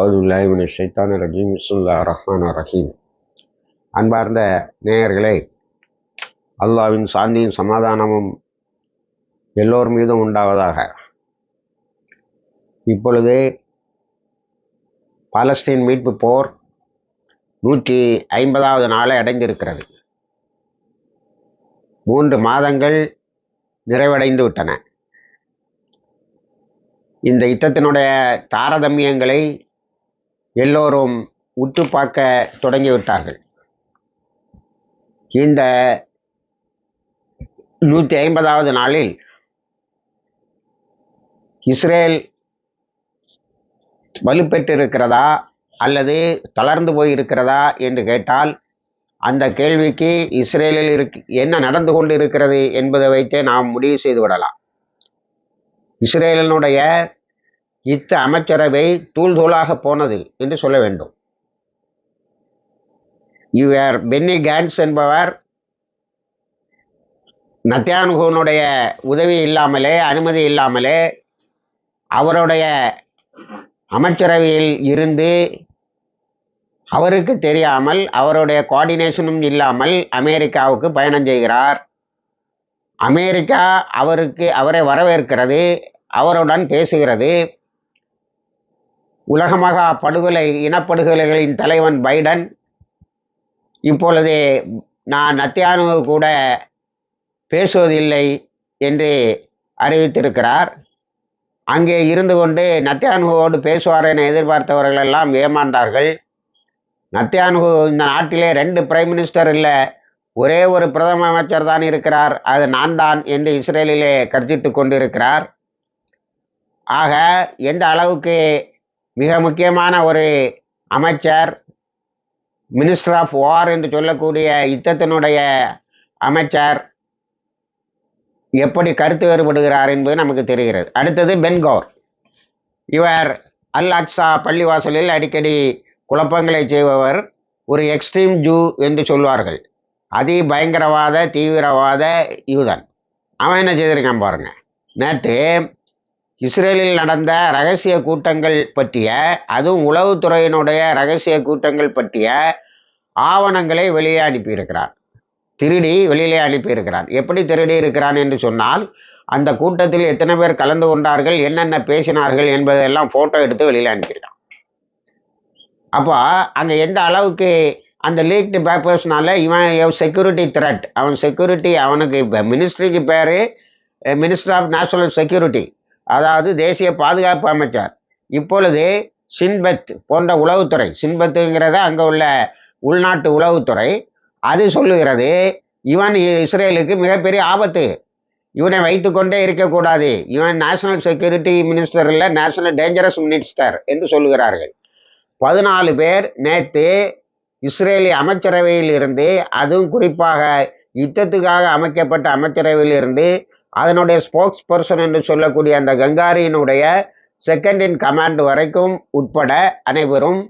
அவுதுல்லாஹிமின் ஷைத்தான் ரஜீம் சுல்லா ரஹ்மான் ரஹீம் அன்பார்ந்த நேயர்களே அல்லாவின் சாந்தியும் சமாதானமும் எல்லோர் மீதும் உண்டாவதாக. இப்பொழுது பாலஸ்தீன் மீட்பு போர் நூற்றி ஐம்பதாவது நாளை அடைந்திருக்கிறது. மூன்று மாதங்கள் நிறைவடைந்து விட்டன. இந்த யுத்தத்தினுடைய தாரதமியங்களை எல்லோரும் உற்று பார்க்க தொடங்கிவிட்டார்கள் இந்த நூற்றி ஐம்பதாவது நாளில் இஸ்ரேல் வலுப்பெற்றிருக்கிறதா அல்லது தளர்ந்து போய் இருக்கிறதா என்று கேட்டால் அந்த கேள்விக்கு இஸ்ரேலில் இருக்கு என்ன நடந்து கொண்டு இருக்கிறது என்பதை வைத்தே நாம் முடிவு செய்து விடலாம். இஸ்ரேலினுடைய இத்த அமைச்சரவை தூள் தூளாக போனது என்று சொல்ல வேண்டும். இவர் பென்னி கேன்ஸ் என்பவர் நத்தியானுகனுடைய உதவி இல்லாமலே அனுமதி இல்லாமலே அவருடைய அமைச்சரவையில் இருந்து அவருக்கு தெரியாமல் அவருடைய கோஆர்டினேஷனும் இல்லாமல் அமெரிக்காவுக்கு பயணம் செய்கிறார். அமெரிக்கா அவருக்கு அவரை வரவேற்கிறது அவருடன் பேசுகிறது. உலகமகா படுகொலை இனப்படுகொலைகளின் தலைவன் பைடன். இப்பொழுது நான் நத்தியானு கூட பேசுவதில்லை என்று அறிவித்திருக்கிறார். அங்கே இருந்து கொண்டு நத்தியானுவோடு பேசுவார் என எதிர்பார்த்தவர்கள் எல்லாம் ஏமாந்தார்கள். நத்தியானுகு இந்த நாட்டிலே ரெண்டு பிரைம் மினிஸ்டர் இல்லை ஒரே ஒரு பிரதம அமைச்சர் தான் இருக்கிறார். அது நான் தான் என்று இஸ்ரேலிலே கர்ஜித்து கொண்டிருக்கிறார். ஆக எந்த அளவுக்கு மிக முக்கியமான ஒரு அமைச்சர் மினிஸ்டர் ஆஃப் வார் என்று சொல்லக்கூடிய யுத்தத்தினுடைய அமைச்சர் எப்படி கருத்து வேறுபடுகிறார் என்பது நமக்கு தெரிகிறது. அடுத்தது பென்கோர் இவர் அல் அக்ஸா பள்ளிவாசலில் அடிக்கடி குழப்பங்களை செய்பவர் ஒரு எக்ஸ்ட்ரீம் ஜூ என்று சொல்வார்கள். அதி பயங்கரவாத தீவிரவாத யூதன். அவன் என்ன செய்திருக்கான் பாருங்க. நேற்று இஸ்ரேலில் நடந்த ரகசிய கூட்டங்கள் பற்றிய அதுவும் உளவுத்துறையினுடைய ரகசிய கூட்டங்கள் பற்றிய ஆவணங்களை வெளியே அனுப்பியிருக்கிறார். திருடி வெளியிலே அனுப்பியிருக்கிறார். எப்படி திருடி இருக்கிறான் என்று சொன்னால் அந்த கூட்டத்தில் எத்தனை பேர் கலந்து கொண்டார்கள் என்னென்ன பேசினார்கள் என்பதெல்லாம் ஃபோட்டோ எடுத்து வெளியில் அனுப்பியிருக்கான் அப்போ அங்கே எந்த அளவுக்கு அந்த லீக்டு பேப்பர்ஸ்னால இவன் செக்யூரிட்டி த்ரெட் அவன் செக்யூரிட்டி அவனுக்கு இப்போ மினிஸ்ட்ரிக்கு பேர் மினிஸ்டர் ஆஃப் நேஷனல் செக்யூரிட்டி அதாவது தேசிய பாதுகாப்பு அமைச்சர். இப்பொழுது சின்பத் போன்ற உளவுத்துறை சின்பத்துங்கிறத அங்கே உள்ள உள்நாட்டு உளவுத்துறை அது சொல்லுகிறது இவன் இஸ்ரேலுக்கு மிகப்பெரிய ஆபத்து. இவனை வைத்துக்கொண்டே இருக்கக்கூடாது. இவன் நேஷனல் செக்யூரிட்டி மினிஸ்டர் இல்லை நேஷனல் டேஞ்சரஸ் மினிஸ்டர் என்று சொல்லுகிறார்கள். பதினாலு பேர் நேற்று இஸ்ரேலி அமைச்சரவையில் இருந்து அதுவும் குறிப்பாக யுத்தத்துக்காக அமைக்கப்பட்ட அமைச்சரவையில் இருந்து அதனுடைய ஸ்போக்ஸ் பர்சன் என்று சொல்லக்கூடிய அந்த கங்காரியினுடைய செகண்ட் இன் கமாண்ட் வரைக்கும் உட்பட அனைவரும்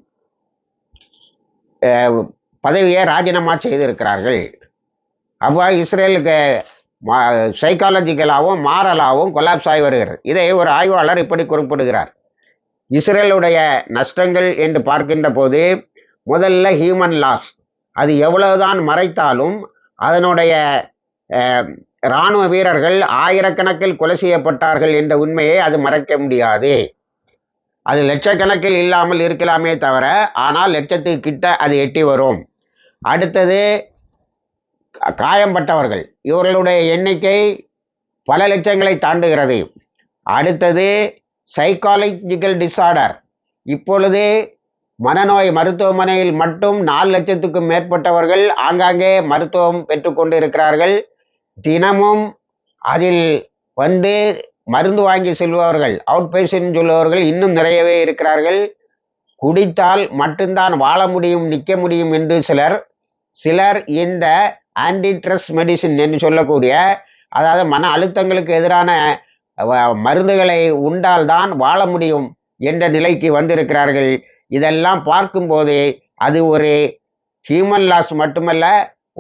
பதவியை ராஜினாமா செய்திருக்கிறார்கள். அப்போ இஸ்ரேலுக்கு சைக்காலஜிக்கலாகவும் மாரலாகவும் கொலாப்ஸ் ஆகி வருகிறது. இதை ஒரு ஆய்வாளர் இப்படி குறிப்பிடுகிறார். இஸ்ரேலுடைய நஷ்டங்கள் என்று பார்க்கின்ற போது முதல்ல ஹியூமன் லாஸ் அது எவ்வளவுதான் மறைத்தாலும் அதனுடைய இராணுவ வீரர்கள் ஆயிரக்கணக்கில் கொலை செய்யப்பட்டார்கள் என்ற உண்மையை அது மறைக்க முடியாது. அது லட்சக்கணக்கில் இல்லாமல் இருக்கலாமே தவிர ஆனால் லட்சத்துக்கு கிட்ட அது எட்டி வரும். அடுத்தது காயம்பட்டவர்கள். இவர்களுடைய எண்ணிக்கை பல லட்சங்களை தாண்டுகிறது. அடுத்தது சைக்காலஜிக்கல் டிஸார்டர் இப்பொழுது மனநோய் மருத்துவமனையில் மட்டும் நாலு லட்சத்துக்கும் மேற்பட்டவர்கள் ஆங்காங்கே மருத்துவம் பெற்றுக்கொண்டு இருக்கிறார்கள். தினமும் அதில் வந்து மருந்து வாங்கி செல்பவர்கள் அவுட் பேஷன் சொல்பவர்கள் இன்னும் நிறையவே இருக்கிறார்கள். குடித்தால் மட்டும்தான் வாழ முடியும் நிற்க முடியும் என்று சிலர் சிலர் இந்த ஆன்டிட்ரஸ் மெடிசின் என்று சொல்லக்கூடிய அதாவது மன அழுத்தங்களுக்கு எதிரான மருந்துகளை உண்டால்தான் வாழ முடியும் என்ற நிலைக்கு வந்திருக்கிறார்கள். இதெல்லாம் பார்க்கும்போது அது ஒரு ஹியூமன் லாஸ் மட்டுமல்ல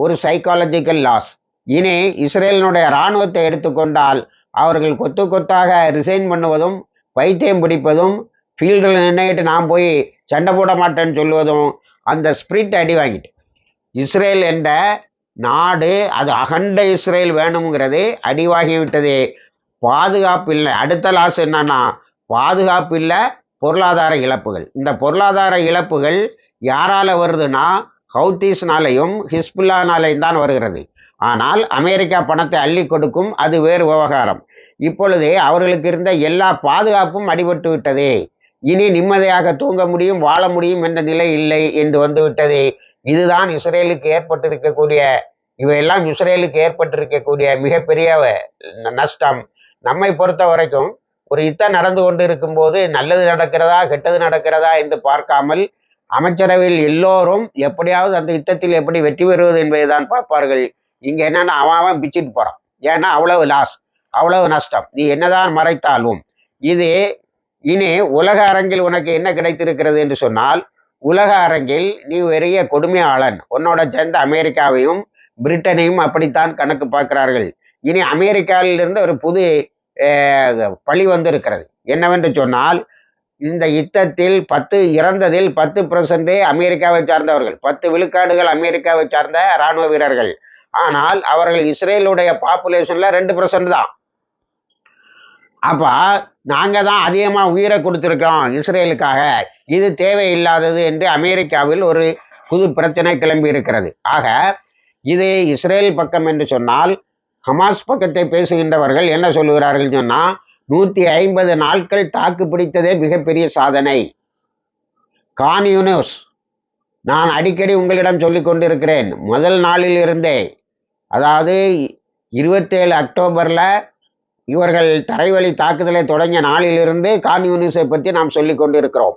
ஒரு சைக்காலஜிக்கல் லாஸ் இனி இஸ்ரேலினுடைய இராணுவத்தை எடுத்துக்கொண்டால் அவர்கள் கொத்து கொத்தாக ரிசைன் பண்ணுவதும் வைத்தியம் பிடிப்பதும் ஃபீல்டில் நின்றுக்கிட்டு நான் போய் சண்டை போட மாட்டேன்னு சொல்லுவதும் அந்த ஸ்பிரிட் அடி வாங்கிட்டு. இஸ்ரேல் என்ற நாடு அது அகண்ட இஸ்ரேல் வேணுங்கிறது அடிவாகிவிட்டதே பாதுகாப்பு இல்லை. அடுத்த லாஸ் என்னன்னா பாதுகாப்பு இல்லை பொருளாதார இழப்புகள். இந்த பொருளாதார இழப்புகள் யாரால வருதுன்னா ஹவுத்தீஸ்னாலையும் ஹிஸ்புல்லானாலையும் தான் வருகிறது. ஆனால் அமெரிக்கா பணத்தை அள்ளி கொடுக்கும் அது வேறு விவகாரம். இப்பொழுது அவர்களுக்கு இருந்த எல்லா பாதுகாப்பும் அடிபட்டு விட்டது. இனி நிம்மதியாக தூங்க முடியும் வாழ முடியும் என்ற நிலை இல்லை என்று வந்துவிட்டது இதுதான் இஸ்ரேலுக்கு ஏற்பட்டிருக்கக்கூடிய இவையெல்லாம் இஸ்ரேலுக்கு ஏற்பட்டிருக்கக்கூடிய மிகப்பெரிய ந- நஷ்டம். நம்மை பொறுத்த வரைக்கும் ஒரு யுத்தம் நடந்து கொண்டு இருக்கும்போது நல்லது நடக்கிறதா கெட்டது நடக்கிறதா என்று பார்க்காமல் அமைச்சரவையில் எல்லோரும் எப்படியாவது அந்த யுத்தத்தில் எப்படி வெற்றி பெறுவது என்பதை தான் பார்ப்பார்கள். இங்க என்னன்னா அவன் அவன் பிச்சுட்டு போறான். ஏன்னா அவ்வளவு லாஸ் அவ்வளவு நஷ்டம். நீ என்னதான் மறைத்தாலும் இது இனி உலக அரங்கில் உனக்கு என்ன கிடைத்திருக்கிறது என்று சொன்னால் உலக அரங்கில் நீ பெரிய கொடுமையாளன். உன்னோட சேர்ந்த அமெரிக்காவையும் பிரிட்டனையும் அப்படித்தான் கணக்கு பார்க்கிறார்கள். இனி அமெரிக்காவிலிருந்து ஒரு புது பழி வந்திருக்கிறது. என்னவென்று சொன்னால் இந்த யுத்தத்தில் பத்து இறந்ததில் பத்து பர்சன்டே அமெரிக்காவை சார்ந்தவர்கள் பத்து விழுக்காடுகள் அமெரிக்காவை சார்ந்த இராணுவ வீரர்கள். ஆனால் அவர்கள் இஸ்ரேலுடைய பாப்புலேஷன்ல ரெண்டு பர்சன்ட் தான். அப்ப நாங்க தான் அதிகமா உயிரை கொடுத்துருக்கோம் இஸ்ரேலுக்காக. இது தேவையில்லாதது என்று அமெரிக்காவில் ஒரு புது பிரச்சனை கிளம்பி இருக்கிறது. ஆக இது இஸ்ரேல் பக்கம் என்று சொன்னால் ஹமாஸ் பக்கத்தை பேசுகின்றவர்கள் என்ன சொல்லுகிறார்கள் சொன்னா நூத்தி ஐம்பது நாட்கள் தாக்கு பிடித்ததே மிகப்பெரிய சாதனை. கான் யூனிவர்ஸ் நான் அடிக்கடி உங்களிடம் சொல்லிக் கொண்டிருக்கிறேன் முதல் நாளில் இருந்தே அதாவது இருபத்தேழு அக்டோபரில் இவர்கள் தரைவழி தாக்குதலை தொடங்கிய நாளிலிருந்து கான்யூனிஸை பற்றி நாம் சொல்லி கொண்டிருக்கிறோம்.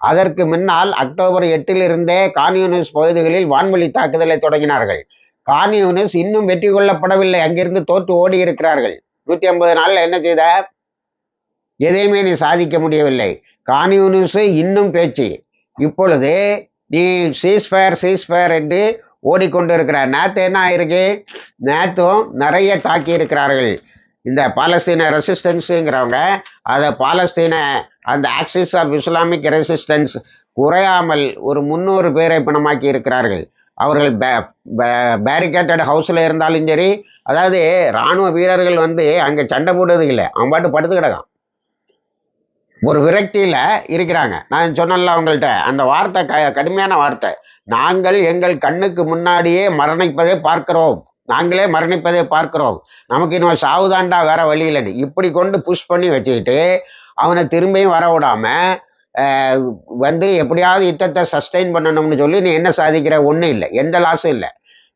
அதற்கு முன்னால் அக்டோபர் எட்டிலிருந்தே கான் யூனிஸ் பகுதிகளில் வான்வழி தாக்குதலை தொடங்கினார்கள். கான்யூனிஸ் இன்னும் வெற்றி கொள்ளப்படவில்லை. அங்கிருந்து தோற்று ஓடி இருக்கிறார்கள் நூற்றி ஐம்பது நாளில் என்ன செய்த? எதையுமே நீ சாதிக்க முடியவில்லை. கான்யூனிஸ் இன்னும் பேச்சு. இப்பொழுது நீ சீஸ்ஃபயர் சீஸ்ஃபயர் என்று ஓடிக்கொண்டிருக்கிறார். நேத்து என்ன ஆயிருக்கு? நேத்தும் நிறைய தாக்கி இருக்கிறார்கள் இந்த பாலஸ்தீன ரெசிஸ்டன்ஸுங்கிறவங்க அதை பாலஸ்தீன அந்த ஆக்சிஸ் ஆஃப் இஸ்லாமிக் ரெசிஸ்டன்ஸ் குறையாமல் ஒரு முந்நூறு பேரை பிணமாக்கி இருக்கிறார்கள் அவர்கள் பேரிகேட்டட் ஹவுஸில் இருந்தாலும் சரி அதாவது இராணுவ வீரர்கள் வந்து அங்கே சண்டை போடுறது இல்லை அவன் பாட்டு படுத்து கிடக்கான் ஒரு விரக்தியில் இருக்கிறாங்க. நான் சொன்னேன்ல அவங்கள்ட்ட அந்த வார்த்தை க கடுமையான வார்த்தை. நாங்கள் எங்கள் கண்ணுக்கு முன்னாடியே மரணிப்பதை பார்க்கிறோம். நாங்களே மரணிப்பதை பார்க்கிறோம். நமக்கு இன்னும் சாவுதாண்டா வேற வழி இல்லைன்னு. இப்படி கொண்டு புஷ் பண்ணி வச்சுக்கிட்டு அவனை திரும்பியும் வர விடாமல் வந்து எப்படியாவது யுத்தத்தை சஸ்டெயின் பண்ணணும்னு சொல்லி நீ என்ன சாதிக்கிற? ஒன்றும் இல்லை. எந்த லாஸும் இல்லை.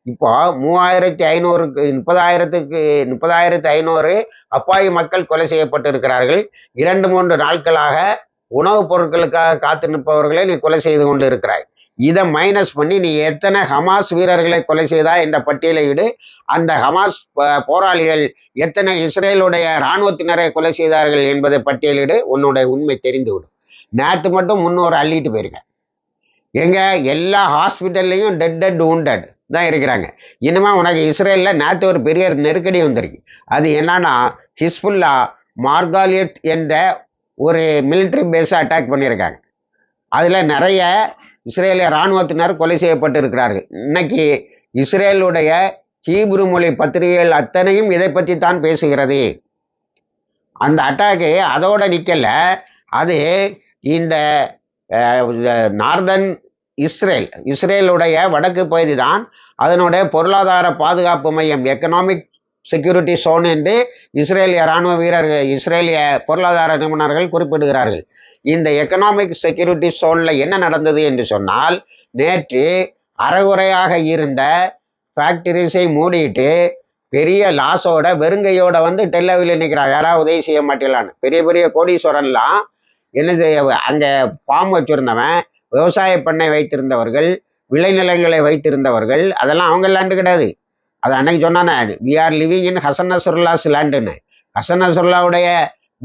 இப்போ மூவாயிரத்தி ஐநூறுக்கு முப்பதாயிரத்துக்கு முப்பதாயிரத்தி ஐநூறு அப்பாவி மக்கள் கொலை செய்யப்பட்டு இருக்கிறார்கள் இரண்டு மூன்று நாட்களாக உணவுப் பொருட்களுக்காக காத்து நிற்பவர்களை நீ கொலை செய்து கொண்டு இருக்கிறாய் இதை மைனஸ் பண்ணி நீ எத்தனை ஹமாஸ் வீரர்களை கொலை செய்தா என்ற பட்டியலீடு அந்த ஹமாஸ் போராளிகள் எத்தனை இஸ்ரேலுடைய இராணுவத்தினரை கொலை செய்தார்கள் என்பதை பட்டியலிடு உன்னுடைய உண்மை தெரிந்துவிடும். நேற்று மட்டும் முன்னூறு அள்ளிட்டு போயிருக்க. எங்க எல்லா ஹாஸ்பிட்டல்லையும் டெட் டெட் உண்டட் தான் இருக்கிறாங்க. இனிமே உனக்கு இஸ்ரேலில் நேற்று ஒரு பெரிய நெருக்கடி வந்திருக்கு. அது என்னன்னா ஹிஸ்புல்லா மார்காலியத் என்ற ஒரு மிலிட்ரி பேஸை அட்டாக் பண்ணியிருக்காங்க. அதில் நிறைய இஸ்ரேலிய இராணுவத்தினர் கொலை செய்யப்பட்டு இருக்கிறார்கள் இன்னைக்கு இஸ்ரேலுடைய ஹீப்ரு மொழி பத்திரிகைகள் அத்தனையும் இதை பற்றி தான் பேசுகிறது. அந்த அட்டாக்கு அதோட நிற்கலை அது இந்த நார்தன் இஸ்ரேல். இஸ்ரேலுடைய வடக்கு பகுதி தான் அதனுடைய பொருளாதார பாதுகாப்பு மையம் எக்கனாமிக் செக்யூரிட்டி சோன் என்று இஸ்ரேலிய இராணுவ வீரர்கள் இஸ்ரேலிய பொருளாதார நிபுணர்கள் குறிப்பிடுகிறார்கள். இந்த எக்கனாமிக் செக்யூரிட்டி சோனில் என்ன நடந்தது என்று சொன்னால் நேற்று அறகுறையாக இருந்த ஃபேக்டரிஸை மூடிட்டு பெரிய லாஸோட வெறுங்கையோட வந்து டெல்லவில் நிற்கிறாங்க யாராவது உதவி செய்ய மாட்டீங்களான்னு பெரிய பெரிய கோடீஸ்வரன்லாம் என்ன செய்ய அங்கே ஃபார்ம் வச்சுருந்தவன் விவசாய பண்ணை வைத்திருந்தவர்கள் விளைநிலங்களை வைத்திருந்தவர்கள் அதெல்லாம் அவங்க லேண்டு கிடையாது. அது அன்னைக்கு சொன்னானே we are living in Hasan Nasrallah's லேண்டுன்னு Hasan நசுர்லாவுடைய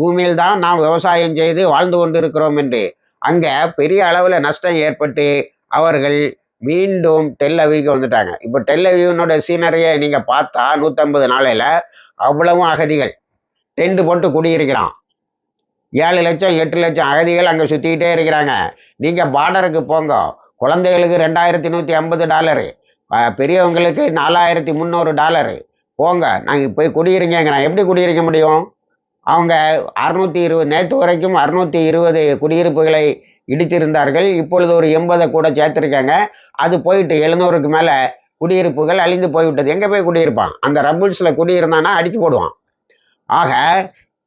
பூமியில் தான் நாம் விவசாயம் செய்து வாழ்ந்து கொண்டிருக்கிறோம் என்று. அங்கே பெரிய அளவில் நஷ்டம் ஏற்பட்டு அவர்கள் மீண்டும் டெல் அவிக்கு வந்துட்டாங்க. இப்போ டெல் அவிவனோட சீனரியை நீங்கள் பார்த்தா நூற்றம்பது நாளையில் அவ்வளவும் அகதிகள். டென்ட் போட்டு குடியிருக்கிறான். ஏழு லட்சம் எட்டு லட்சம் அகதிகள் அங்கே சுற்றிக்கிட்டே இருக்கிறாங்க. நீங்கள் பார்டருக்கு போங்க. குழந்தைகளுக்கு ரெண்டாயிரத்தி நூற்றி ஐம்பது டாலரு பெரியவங்களுக்கு நாலாயிரத்தி முந்நூறு டாலரு போங்க. நாங்கள் போய் குடியிருங்கிறேன் எப்படி குடியிருக்க முடியும்? அவங்க அறுநூற்றி இருபது நேற்று வரைக்கும் அறுநூற்றி இருபது குடியிருப்புகளை இடித்திருந்தார்கள். இப்பொழுது ஒரு எண்பதை கூட சேர்த்துருக்காங்க. அது போயிட்டு எழுநூறுக்கு மேலே குடியிருப்புகள் அழிந்து போய்விட்டது. எங்கே போய் குடியிருப்பான்? அந்த ரபுல்ஸில் குடியிருந்தானா அடித்து போடுவான். ஆக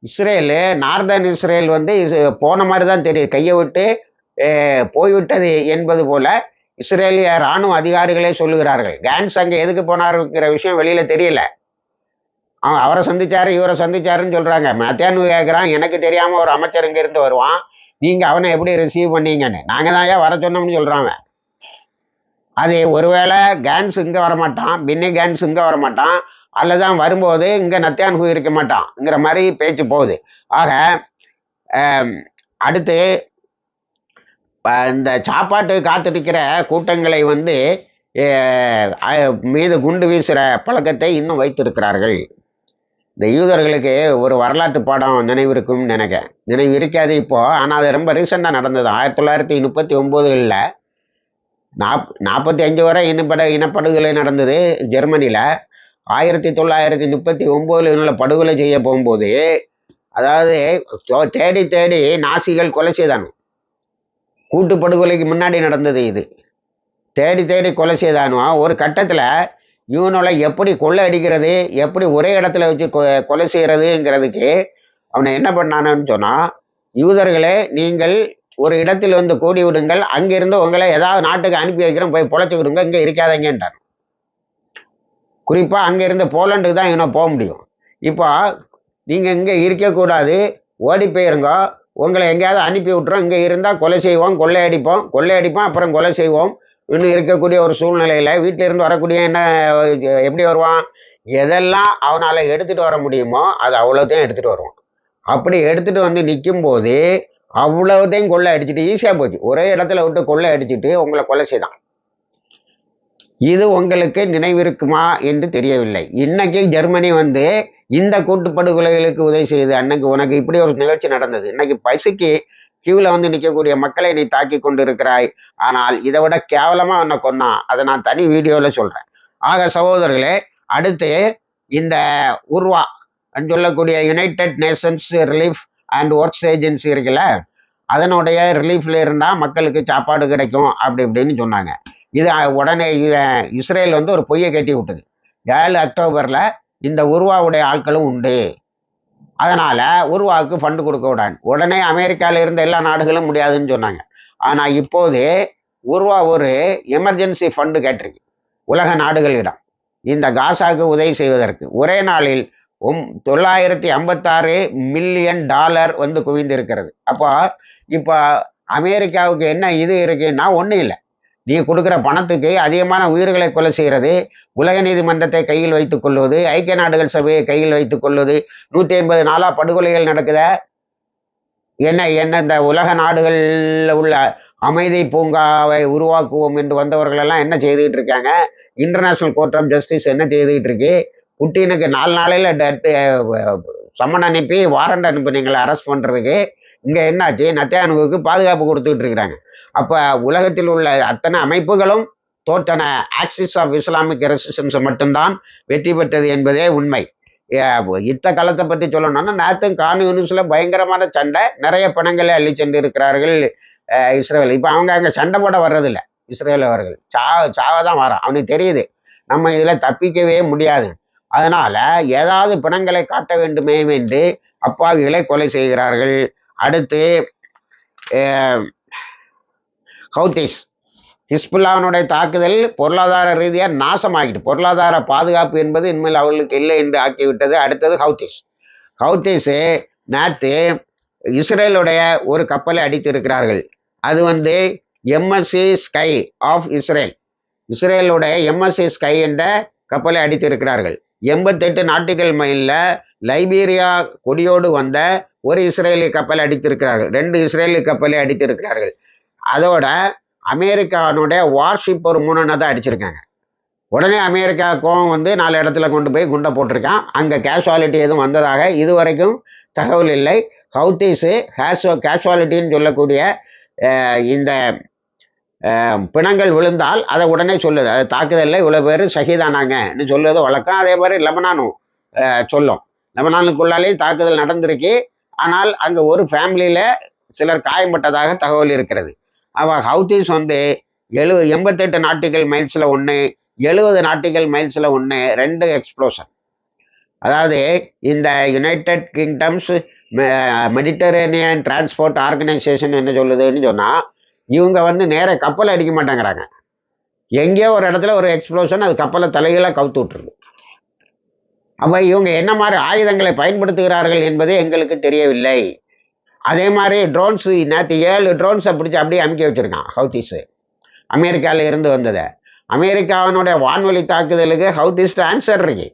இஸ்ரேலு நார்தன் இஸ்ரேல் வந்து இது போன மாதிரி தான் தெரியுது. கையை விட்டு போய்விட்டது என்பது போல இஸ்ரேலிய இராணுவ அதிகாரிகளே சொல்லுகிறார்கள். கேன்ஸ் அங்கே எதுக்கு போனாருங்கிற விஷயம் வெளியில தெரியல. அவன் அவரை சந்திச்சாரு இவரை சந்திச்சாருன்னு சொல்றாங்க. மத்தியானு கேட்குறான் எனக்கு தெரியாம ஒரு அமைச்சர் இங்க இருந்து வருவான். நீங்க அவனை எப்படி ரிசீவ் பண்ணீங்கன்னு. நாங்க தான் ஏன் வர சொன்னோம்னு சொல்றாங்க அது ஒருவேளை கேன்ஸ் இங்கே வரமாட்டான் பின்னி கேன்ஸ் இங்கே வரமாட்டான். அல்லதான் வரும்போது வரும்போது நத்தியான் நத்தியான்கு இருக்க மாட்டான்ங்கிற மாதிரி பேச்சு போகுது. ஆக அடுத்து இந்த சாப்பாட்டு காத்திருக்கிற கூட்டங்களை வந்து மீது குண்டு வீசுகிற பழக்கத்தை இன்னும் வைத்திருக்கிறார்கள். இந்த யூதர்களுக்கு ஒரு வரலாற்று பாடம் நினைவு இருக்கும்னு நினைக்க. நினைவு இருக்காது இப்போது ஆனால் அது ரொம்ப ரீசெண்டாக நடந்தது. ஆயிரத்தி தொள்ளாயிரத்தி முப்பத்தி ஒம்போதுகளில் நாப் நாற்பத்தி அஞ்சு வரை இனப்பட இனப்படுகொலை நடந்தது ஜெர்மனியில் ஆயிரத்தி தொள்ளாயிரத்தி முப்பத்தி ஒம்போதுல படுகொலை செய்ய போகும்போது அதாவது தேடி தேடி நாசிகள் கொலை செய்தானு கூட்டு படுகொலைக்கு முன்னாடி நடந்தது இது. தேடி தேடி கொலை செய்தானோ ஒரு கட்டத்தில் இவனோட எப்படி கொள்ளை அடிக்கிறது எப்படி ஒரே இடத்துல வச்சு கொ- கொலை செய்கிறதுங்கிறதுக்கு அவனை என்ன பண்ணானு சொன்னால் யூதர்களே நீங்கள் ஒரு இடத்தில் வந்து கூடி விடுங்கள் அங்கிருந்து உங்களை ஏதாவது நாட்டுக்கு அனுப்பி வைக்கிறோம் போய் பொழைச்சிக்கிடுங்க இங்கே இருக்காதங்கன்றான் குறிப்பாக அங்கே இருந்த போலண்டுக்கு தான் இவனை போக முடியும். இப்போ நீங்கள் இங்கே இருக்கக்கூடாது ஓடி போயிருங்க. உங்களை எங்கேயாவது அனுப்பி விட்டுறோம். இங்கே இருந்தால் கொலை செய்வோம் கொள்ளையடிப்போம் கொள்ளையடிப்போம் அப்புறம் கொலை செய்வோம். இன்னும் இருக்கக்கூடிய ஒரு சூழ்நிலையில் வீட்டிலிருந்து வரக்கூடிய என்ன எப்படி வருவான்? எதெல்லாம் அவனால் எடுத்துகிட்டு வர முடியுமோ அது அவ்வளோத்தையும் எடுத்துகிட்டு வருவான். அப்படி எடுத்துகிட்டு வந்து நிற்கும்போது அவ்வளோத்தையும் கொள்ளை அடிச்சுட்டு ஈஸியாக போச்சு. ஒரே இடத்துல விட்டு கொள்ளை அடிச்சுட்டு உங்களை கொலை செய்தான். இது உங்களுக்கு நினைவிருக்குமா என்று தெரியவில்லை. இன்னைக்கு ஜெர்மனி வந்து இந்த கூட்டுப்படுகொலைகளுக்கு உதவி செய்து அன்னைக்கு உனக்கு இப்படி ஒரு நிகழ்ச்சி நடந்தது. இன்னைக்கு பைசைக்கு கியூவில் வந்து நிற்கக்கூடிய மக்களை நீ தாக்கி கொண்டு இருக்கிறாய் ஆனால் இதை விட கேவலமாக உன்னை கொன்னான் அதை நான் தனி வீடியோவில் சொல்கிறேன் ஆக சகோதரர்களே அடுத்து இந்த உருவா அப்படின்னு சொல்லக்கூடிய United Nations relief and works agency இருக்குல்ல அதனுடைய ரிலீஃப்ல இருந்தால் மக்களுக்கு சாப்பாடு கிடைக்கும் அப்படி இப்படின்னு சொன்னாங்க. இது உடனே இஸ்ரேல் வந்து ஒரு பொய்யை கட்டி விட்டது. ஏழு அக்டோபரில் இந்த உருவாவுடைய ஆட்களும் உண்டு. அதனால் உருவாவுக்கு ஃபண்டு கொடுக்க விடான் உடனே அமெரிக்காவில் இருந்த எல்லா நாடுகளும் முடியாதுன்னு சொன்னாங்க. ஆனால் இப்போது உருவா ஒரு எமர்ஜென்சி ஃபண்டு கேட்டிருக்கு. உலக நாடுகளிடம் இந்த காசாவுக்கு உதவி செய்வதற்கு. ஒரே நாளில் ஒம் தொள்ளாயிரத்தி ஐம்பத்தாறு மில்லியன் டாலர் வந்து குவிந்திருக்கிறது. அப்போ இப்போ அமெரிக்காவுக்கு என்ன இது இருக்குன்னா ஒன்றும் இல்லை. நீ கொடுக்குற பணத்துக்கு அதிகமான உயிர்களை கொலை செய்கிறது உலக நீதிமன்றத்தை கையில் வைத்துக் கொள்வது ஐக்கிய நாடுகள் சபையை கையில் வைத்துக் கொள்வது நூற்றி ஐம்பது நாளாக படுகொலைகள் நடக்குத? என்ன என்ன இந்த உலக நாடுகளில் உள்ள அமைதி பூங்காவை உருவாக்குவோம் என்று வந்தவர்களெல்லாம் என்ன செய்துகிட்டு இருக்காங்க? இன்டர்நேஷனல் கோர்ட் ஆஃப் ஜஸ்டிஸ் என்ன செய்துகிட்டு இருக்கு? புட்டினுக்கு நாலு நாளையில் டெட்டு சம்மன் அனுப்பி வாரண்ட் அனுப்புனீங்களை அரெஸ்ட் பண்ணுறதுக்கு இங்கே என்னாச்சு? நத்தியானுக்கு பாதுகாப்பு கொடுத்துக்கிட்டு இருக்கிறாங்க. அப்போ உலகத்தில் உள்ள அத்தனை அமைப்புகளும் தோற்றன. ஆக்சிஸ் ஆஃப் இஸ்லாமிக் ரெசிஸ்டன்ஸ் மட்டும்தான் வெற்றி பெற்றது என்பதே உண்மை. இத்த யுத்த காலத்தை பற்றி சொல்லணும்னா நேற்றும் கான் யூனிஸில் பயங்கரமான சண்டை நிறைய பணங்களை அள்ளி சென்று இருக்கிறார்கள் இஸ்ரேல் இப்போ அவங்க அங்கே சண்டை போட வர்றதில்ல இஸ்ரேல் அவர்கள். சாவ சாவ தான் வரான். அவனுக்கு தெரியுது நம்ம இதில் தப்பிக்கவே முடியாது. அதனால் ஏதாவது பிணங்களை காட்ட வேண்டுமே என்று அப்பாவிகளை கொலை செய்கிறார்கள். அடுத்து ஹவுத்திஸ் ஹிஸ்புல்லாவினுடைய தாக்குதல் பொருளாதார ரீதியாக நாசமாகிட்டு பொருளாதார பாதுகாப்பு என்பது இனிமேல் அவர்களுக்கு இல்லை என்று ஆக்கிவிட்டது. அடுத்தது ஹவுத்திஸ் ஹவுத்திஸு நேற்று இஸ்ரேலுடைய ஒரு கப்பலை அடித்திருக்கிறார்கள். அது வந்து எம்எஸ்சி ஸ்கை ஆஃப் இஸ்ரேல் இஸ்ரேலுடைய எம்எஸ்சி ஸ்கை என்ற கப்பலை அடித்திருக்கிறார்கள். எண்பத்தெட்டு நாட்டுகள் மைலில் லைபீரியா கொடியோடு வந்த ஒரு இஸ்ரேலி கப்பலை அடித்திருக்கிறார்கள். ரெண்டு இஸ்ரேலி கப்பலை அடித்திருக்கிறார்கள். அதோட அமெரிக்கானுடைய வார்ஷிப் ஒரு மூணு தான் அடிச்சிருக்காங்க. உடனே அமெரிக்கா கோவம் வந்து நாலு இடத்துல கொண்டு போய் குண்டை போட்டிருக்கான். அங்கே கேஷுவாலிட்டி எதுவும் வந்ததாக இதுவரைக்கும் தகவல் இல்லை. ஹவுத்தீஸு ஹேஷோ கேஷுவாலிட்டின்னு சொல்லக்கூடிய இந்த பிணங்கள் விழுந்தால் அதை உடனே சொல்லுது. அது தாக்குதலில் இவ்வளோ பேர் ஷஹீதானாங்கன்னு சொல்லுவது வழக்கம். அதே மாதிரி லெபனானும் சொல்லும். லெபனானுக்குள்ளாலேயும் தாக்குதல் நடந்திருக்கு. ஆனால் அங்கே ஒரு ஃபேமிலியில் சிலர் காயம்பட்டதாக தகவல் இருக்கிறது. அவள் ஹவுத்திஸ் வந்து எழு எண்பத்தெட்டு நாட்டிகள் மைல்ஸில் ஒன்று எழுபது நாட்டிகள் மைல்ஸில் ஒன்று ரெண்டு எக்ஸ்ப்ளோஷன் அதாவது இந்த United Kingdom's Mediterranean transport organisation என்ன சொல்லுதுன்னு சொன்னால் இவங்க வந்து நேர கப்பலை அடிக்க மாட்டேங்கிறாங்க. எங்கேயோ ஒரு இடத்துல ஒரு எக்ஸ்ப்ளோஷன் அது கப்பலை தலைகளாக கவுத்து விட்டுருது. அப்போ இவங்க என்ன மாதிரி ஆயுதங்களை பயன்படுத்துகிறார்கள் என்பது எங்களுக்கு தெரியவில்லை. அதே மாதிரி ட்ரோன்ஸு நேற்று ஏழு ட்ரோன்ஸை பிடிச்சி அப்படியே அமுக்கி வச்சுருக்கான் ஹவுத்திஸு. அமெரிக்காவில் இருந்து வந்ததை. அமெரிக்காவினுடைய வான்வழி தாக்குதலுக்கு ஹவுத்திஸ்ட் ஆன்சர் இருக்கு.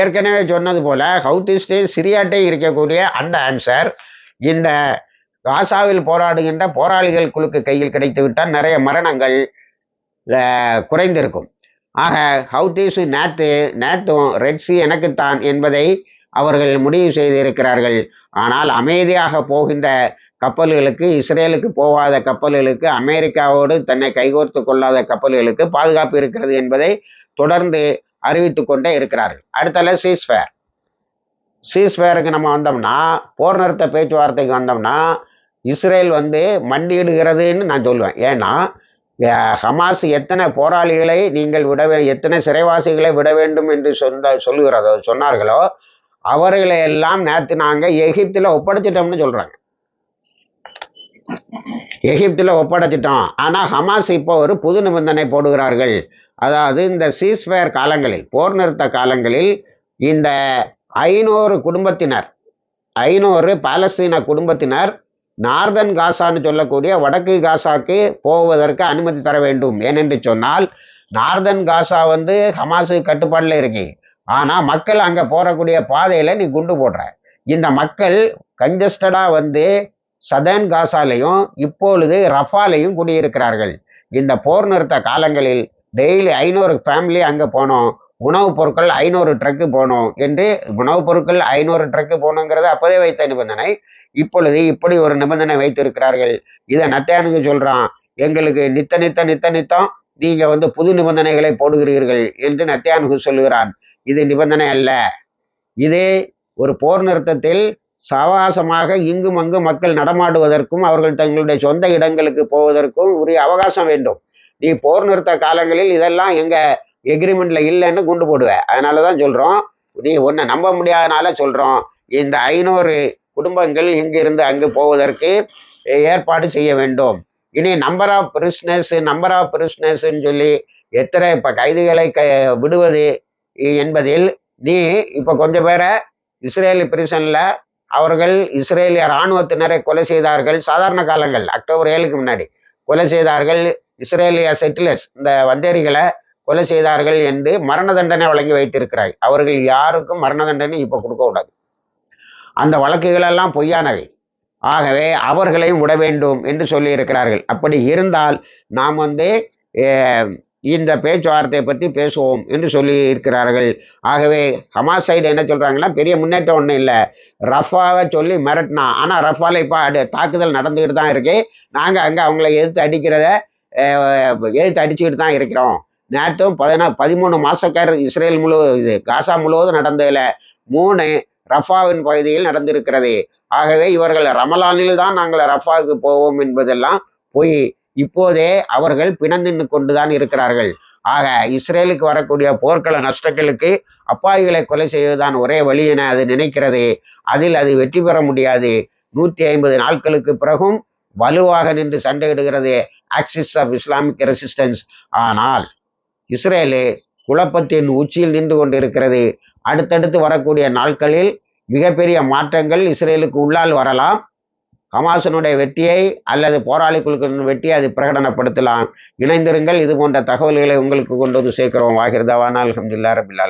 ஏற்கனவே சொன்னது போல் ஹவுத்திஸ்டே சிரியாட்டே இருக்கக்கூடிய அந்த ஆன்சர் இந்த காசாவில் போராடுகின்ற போராளிகள் குழுக்கு கையில் கிடைத்து விட்டால் நிறைய மரணங்கள் குறைந்திருக்கும். ஆக ஹவுத்தீஸு நேத்து நேத்தும் ரெட்ஸி எனக்குத்தான் என்பதை அவர்கள் முடிவு செய்திருக்கிறார்கள். ஆனால் அமைதியாக போகின்ற கப்பல்களுக்கு இஸ்ரேலுக்கு போகாத கப்பல்களுக்கு அமெரிக்காவோடு தன்னை கைகோர்த்து கொள்ளாத கப்பல்களுக்கு பாதுகாப்பு இருக்கிறது என்பதை தொடர்ந்து அறிவித்து கொண்டே இருக்கிறார்கள். அடுத்தல சீஸ்ஃபேர் சீஸ்ஃபேருக்கு நம்ம வந்தோம்னா போர் நிறுத்த பேச்சுவார்த்தைக்கு வந்தோம்னா இஸ்ரேல் வந்து மண்டியிடுகிறதுன்னு நான் சொல்லுவேன் ஏன்னா ஹமாஸ் எத்தனை போராளிகளை நீங்கள் விட எத்தனை சிறைவாசிகளை விட வேண்டும் என்று சொந்த சொல்லுகிறதோ சொன்னார்களோ அவர்களை எல்லாம் நேற்று நாங்கள் எகிப்தில் ஒப்படைச்சிட்டோம்னு சொல்கிறாங்க எகிப்தில் ஒப்படைச்சிட்டோம். ஆனால் ஹமாஸ் இப்போ ஒரு புது நிபந்தனை போடுகிறார்கள். அதாவது இந்த சீஸ்ஃபயர் காலங்களில் போர் நிறுத்த காலங்களில் இந்த ஐநூறு குடும்பத்தினர் ஐநூறு பாலஸ்தீன குடும்பத்தினர் நார்தன் காசான்னு சொல்லக்கூடிய வடக்கு காசாக்கு போவதற்கு அனுமதி தர வேண்டும். ஏனென்று சொன்னால் நார்தன் காசா வந்து ஹமாஸு கட்டுப்பாட்டில் இருக்கு. ஆனால் மக்கள் அங்கே போகக்கூடிய பாதையில் நீ குண்டு போடுற. இந்த மக்கள் கஞ்சஸ்டடாக வந்து சதன் காசாலையும் இப்பொழுது ரஃபாலையும் குடியிருக்கிறார்கள். இந்த போர் நிறுத்த காலங்களில் டெய்லி ஐநூறு ஃபேமிலி அங்கே போனோம். உணவுப் பொருட்கள் ஐநூறு ட்ரக்கு போகணும் என்று உணவுப் பொருட்கள் ஐநூறு ட்ரக்கு போகணுங்கிறது அப்போதே வைத்த நிபந்தனை. இப்பொழுது இப்படி ஒரு நிபந்தனை வைத்திருக்கிறார்கள். இதை நத்தையானுக்கு சொல்கிறான் எங்களுக்கு நித்த நித்த நித்த நித்தம் நீங்கள் வந்து புது நிபந்தனைகளை போடுகிறீர்கள் என்று நத்தியானுகு சொல்கிறான் இது நிபந்தனை அல்ல. இது ஒரு போர் நிறுத்தத்தில் சவாசமாக இங்கும் அங்கும் மக்கள் நடமாடுவதற்கும் அவர்கள் தங்களுடைய சொந்த இடங்களுக்கு போவதற்கும் உரிய அவகாசம் வேண்டும். நீ போர் நிறுத்த காலங்களில் இதெல்லாம் எங்க எக்ரிமெண்ட்ல இல்லைன்னு குண்டு போடுவ. அதனால தான் சொல்றோம். நீ ஒன்றை நம்ப முடியாதனால சொல்றோம். இந்த ஐநூறு குடும்பங்கள் இங்கிருந்து அங்கு போவதற்கு ஏற்பாடு செய்ய வேண்டும். இனி number of prisoners number of பிரிஸ்னஸ்ன்னு சொல்லி எத்தனை இப்போ கைதிகளை க விடுவது என்பதில் நீ இப்போ கொஞ்சம் பேரை இஸ்ரேலி பிரிசனில் அவர்கள் இஸ்ரேலிய இராணுவத்தினரை கொலை செய்தார்கள். சாதாரண காலங்கள் அக்டோபர் ஏழுக்கு முன்னாடி. கொலை செய்தார்கள். இஸ்ரேலிய செட்டிலர்ஸ் இந்த வந்தேரிகளை கொலை செய்தார்கள் என்று மரண தண்டனை வழங்கி வைத்திருக்கிறார்கள் அவர்கள் யாருக்கும் மரண தண்டனை இப்போ கொடுக்க கூடாது. அந்த வழக்குகளெல்லாம் பொய்யானவை. ஆகவே அவர்களையும் விட வேண்டும் என்று சொல்லியிருக்கிறார்கள் அப்படி இருந்தால் நாம் வந்து இந்த பேச்சுவார்த்தையை பற்றி பேசுவோம் என்று சொல்லி இருக்கிறார்கள் ஆகவே ஹமாஸ் சைடு என்ன சொல்கிறாங்கன்னா பெரிய முன்னேற்றம் ஒன்றும் இல்லை. ரஃபாவை சொல்லி மிரட்டினா ஆனால் ரஃபால இப்போ அடு தாக்குதல் நடந்துக்கிட்டு தான் இருக்கு. நாங்கள் அங்கே அவங்கள எதிர்த்து அடிக்கிறத எதிர்த்து அடிச்சுக்கிட்டு தான் இருக்கிறோம். நேற்றும் பதினா பதிமூணு மாசக்கார் இஸ்ரேல் முழு இது காசா முழுவதும் நடந்ததில் மூணு ரஃபாவின் பகுதியில் நடந்திருக்கிறது. ஆகவே இவர்கள் ரமலானில் தான் நாங்கள் ரஃபாவுக்கு போவோம் என்பதெல்லாம் பொய் இப்போதே அவர்கள் பிணந்தின்னு கொண்டுதான் இருக்கிறார்கள். ஆக இஸ்ரேலுக்கு வரக்கூடிய போர்க்கள நஷ்டங்களுக்கு அப்பாவிகளை கொலை செய்வதுதான் ஒரே வழி என அது நினைக்கிறது. அதில் அது வெற்றி பெற முடியாது. நூற்றி ஐம்பது நாட்களுக்கு பிறகும் வலுவாக நின்று சண்டையிடுகிறது ஆக்சிஸ் ஆஃப் இஸ்லாமிக் ரெசிஸ்டன்ஸ் ஆனால் இஸ்ரேலு குழப்பத்தின் உச்சியில் நின்று கொண்டிருக்கிறது. அடுத்தடுத்து வரக்கூடிய நாட்களில் மிகப்பெரிய மாற்றங்கள் இஸ்ரேலுக்கு உள்ளால் வரலாம். ஹமாசனுடைய வெற்றியை அல்லது போராளி குழுக்களின் வெற்றியை அது பிரகடனப்படுத்தலாம். இணைந்திருங்கள் இது போன்ற தகவல்களை உங்களுக்கு கொண்டு வந்து சேர்க்கிறோம். வாகிருதாவானால் அல்ஹம்துலில்லாஹ் ரபில்